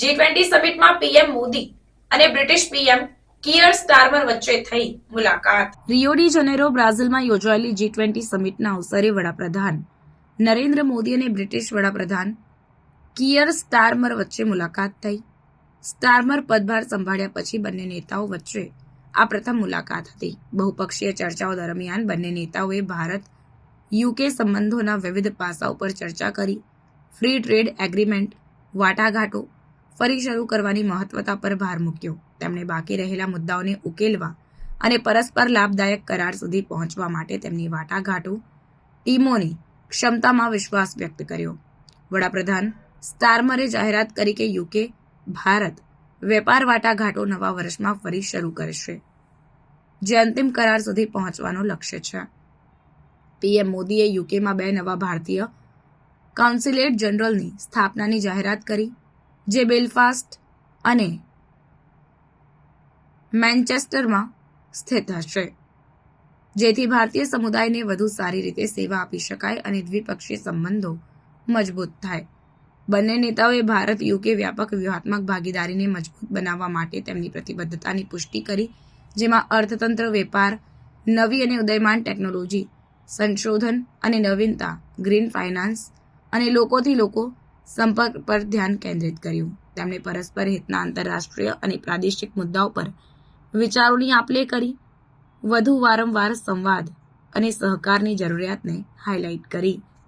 જી twenty સમિટમાં PM Modi અને British PM કિયર સ્ટાર્મર વચ્ચે થઈ મુલાકાત. રિયો જનેરો બ્રાઝિલમાં યોજાયેલી જી ટ્વેન્ટી સમિટના અવસરે વડાપ્રધાન નરેન્દ્ર મોદી અને બ્રિટિશ વડાપ્રધાન કિયર સ્ટાર્મર વચ્ચે મુલાકાત થઈ. સ્ટાર્મર પદભાર સંભાળ્યા પછી બંને નેતાઓ વચ્ચે આ પ્રથમ મુલાકાત હતી. બહુપક્ષીય ચર્ચાઓ દરમિયાન બંને નેતાઓએ ભારત યુકે સંબંધોના વિવિધ પાસાઓ પર ચર્ચા કરી. ફ્રી ટ્રેડ એગ્રીમેન્ટ વાટાઘાટો ફરી શરૂ કરવાની મહત્વતા પર ભાર મૂક્યો. તેમણે બાકી રહેલા મુદ્દાઓને ઉકેલવા અને પરસ્પર લાભદાયક કરાર સુધી પહોંચવા માટે તેમની વાટાઘાટો ટીમોની ક્ષમતામાં વિશ્વાસ વ્યક્ત કર્યો. વડાપ્રધાન સ્ટારમરે જાહેરાત કરી કે યુકે ભારત વેપાર વાટાઘાટો નવા વર્ષમાં ફરી શરૂ કરશે, જે અંતિમ કરાર સુધી પહોંચવાનો લક્ષ્ય છે. પીએમ મોદીએ યુકેમાં બે નવા ભારતીય કાઉન્સિલેટ જનરલની સ્થાપનાની જાહેરાત કરી. જે બેલફાસ્ટ અને મેન્ચેસ્ટરમાં સ્થિત હશે. જેથી ભારતીય સમુદાયને વધુ સારી રીતે સેવા આપી શકાય અને દ્વિપક્ષીય સંબંધો મજબૂત થાય. બંને નેતાઓએ ભારત યુકે વ્યાપક વ્યૂહાત્મક ભાગીદારીને મજબૂત બનાવવા માટે તેમની પ્રતિબદ્ધતાની પુષ્ટિ કરી, જેમાં અર્થતંત્ર, વેપાર, નવી અને ઉદયમાન ટેકનોલોજી, સંશોધન અને નવીનતા, ગ્રીન ફાઇનાન્સ અને લોકોથી લોકો સંપર્ક પર ધ્યાન કેન્દ્રિત કર્યું. તેમણે પરસ્પર હિતના આંતરરાષ્ટ્રીય અને પ્રાદેશિક મુદ્દાઓ પર વિચારોની આપલે કરી, વધુ વારંવાર સંવાદ અને સહકારની જરૂરિયાતને હાઇલાઇટ કરી.